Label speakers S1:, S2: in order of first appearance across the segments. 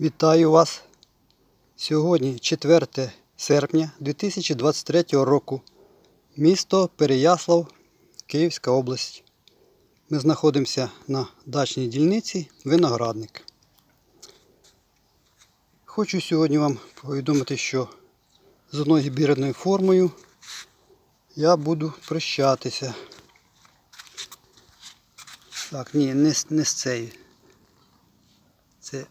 S1: Вітаю вас! Сьогодні 4 серпня 2023 року. Місто Переяслав, Київська область. Ми знаходимося на дачній дільниці Виноградник. Хочу сьогодні вам повідомити, що з одною гібридною формою я буду прощатися. Так, ні, не, не з цією. Це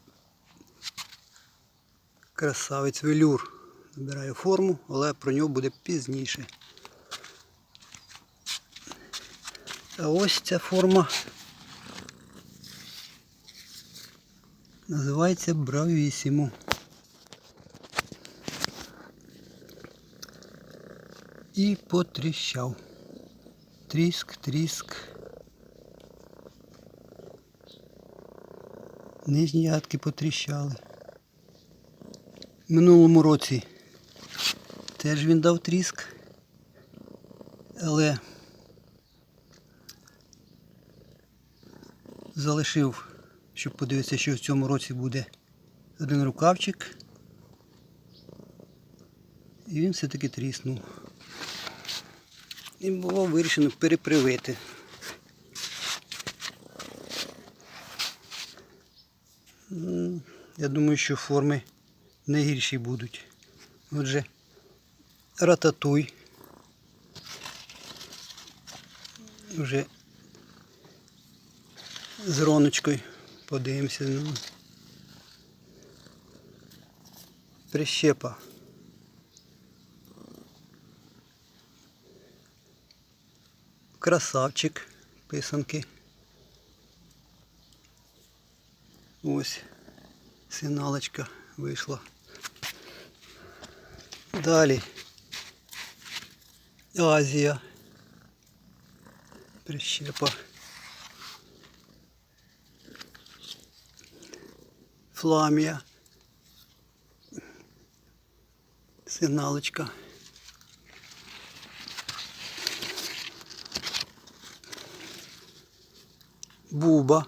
S1: красавець велюр. Набирає форму, але про нього буде пізніше. А ось ця форма називається Бравісімо. І потріщав. Тріск, тріск. Нижні ядки потріщали. Минулому році теж він дав тріск, але залишив, щоб подивитися, що в цьому році буде один рукавчик. І він все-таки тріснув. І було вирішено перепривити. Я думаю, що форми не гірші будуть. Отже, рататуй. Вже з роночкою подивимося. Ну. Прищепа. Красавчик писанки. Ось сигналочка вийшла. Далі. Азія. Прищепа. Фламія. Сигналочка. Буба.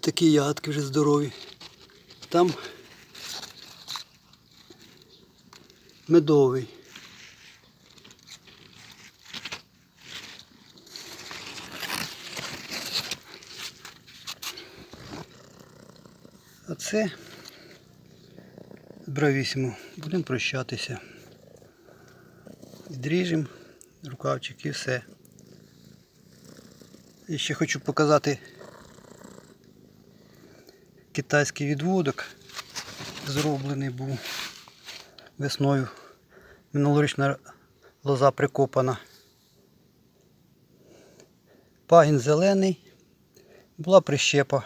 S1: Такі ядки вже здорові. Там медовий. А це бравісимо. Будемо прощатися. Відріжемо рукавчик і все. І ще хочу показати китайський відводок. Зроблений був весною. Минулорічна лоза прикопана. Пагін зелений. Була прищепа.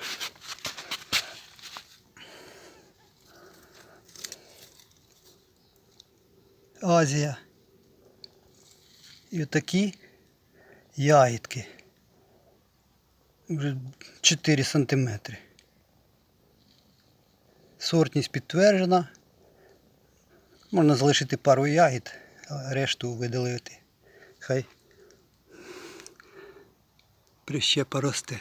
S1: Азія. І отакі ягідки. Вже 4 сантиметри. Сортність підтверджена. Можна залишити пару ягід, решту видалити. Хай прищепа росте.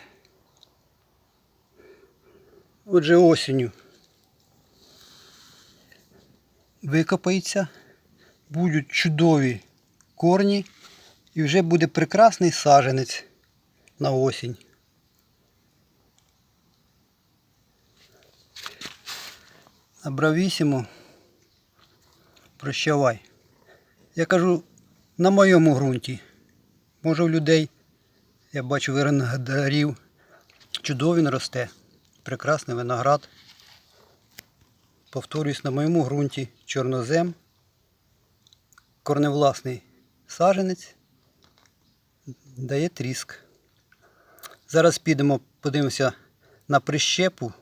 S1: Отже, осінню викопається, будуть чудові корні і вже буде прекрасний саженець на осінь. Бравісімо прощавай. Я кажу, на моєму ґрунті. Може в людей, я бачу виноградарів, чудово він росте. Прекрасний виноград. Повторюсь, на моєму ґрунті чорнозем, корневласний саженець, дає тріск. Зараз підемо, подивимося на прищепу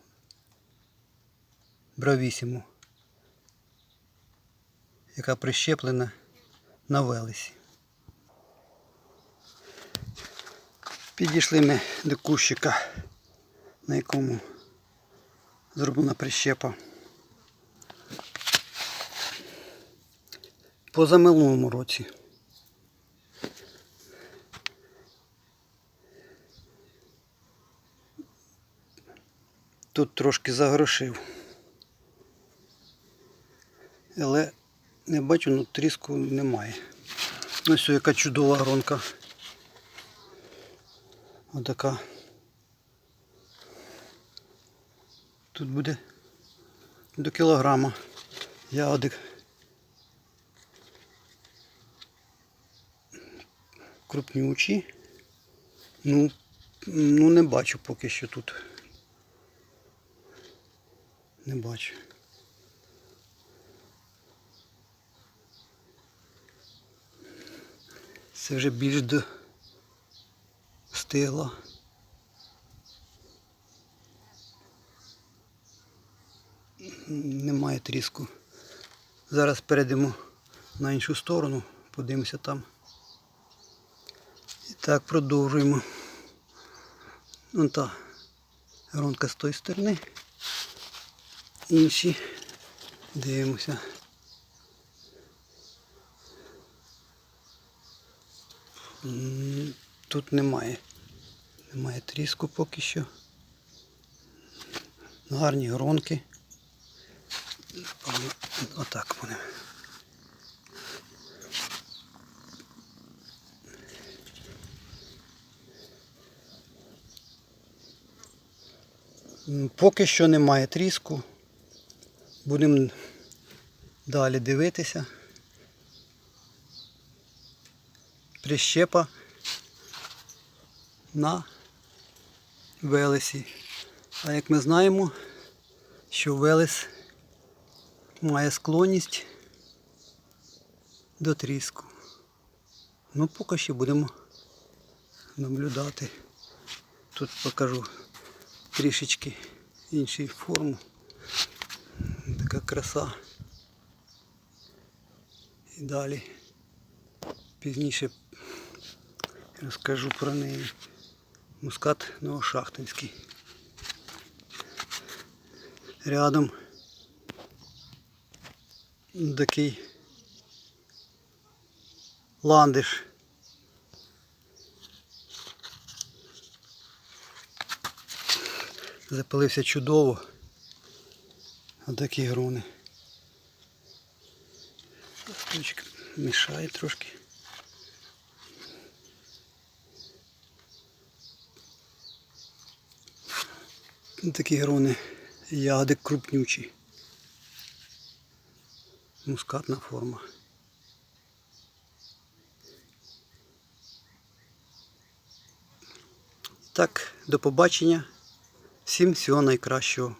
S1: бравісіму, яка прищеплена на велесі. Підійшли ми до кущика, на якому зроблена прищепа. Позаминулому році. тут трошки загрошив. Але я бачу, ну тріску немає. Ось яка чудова гронка. Отака. Тут буде до кілограма ягодик. Крупнючі. Ну, ну не бачу поки що тут. Не бачу. Це вже більш до стигло. Немає тріску. Зараз перейдемо на іншу сторону, подивимося там. І так продовжуємо. Вон та гронка з тої сторони. Інші. Дивимося. Тут немає. Немає тріску поки що. Гарні гронки. Отак вони. Поки що немає тріску. Будемо далі дивитися. Прищепа на велесі. А як ми знаємо, що велес має склонність до тріску. Ну, поки що будемо наблюдати. Тут покажу трішечки інший форму. Така краса. І далі пізніше розкажу про неї. Мускат Новошахтинський. Рядом такий ландиш. Запилився чудово. Отакі грони. Листочок мішає трошки. Такі грони, ягоди крупнючі. Мускатна форма. Так, до побачення. Всім всього найкращого.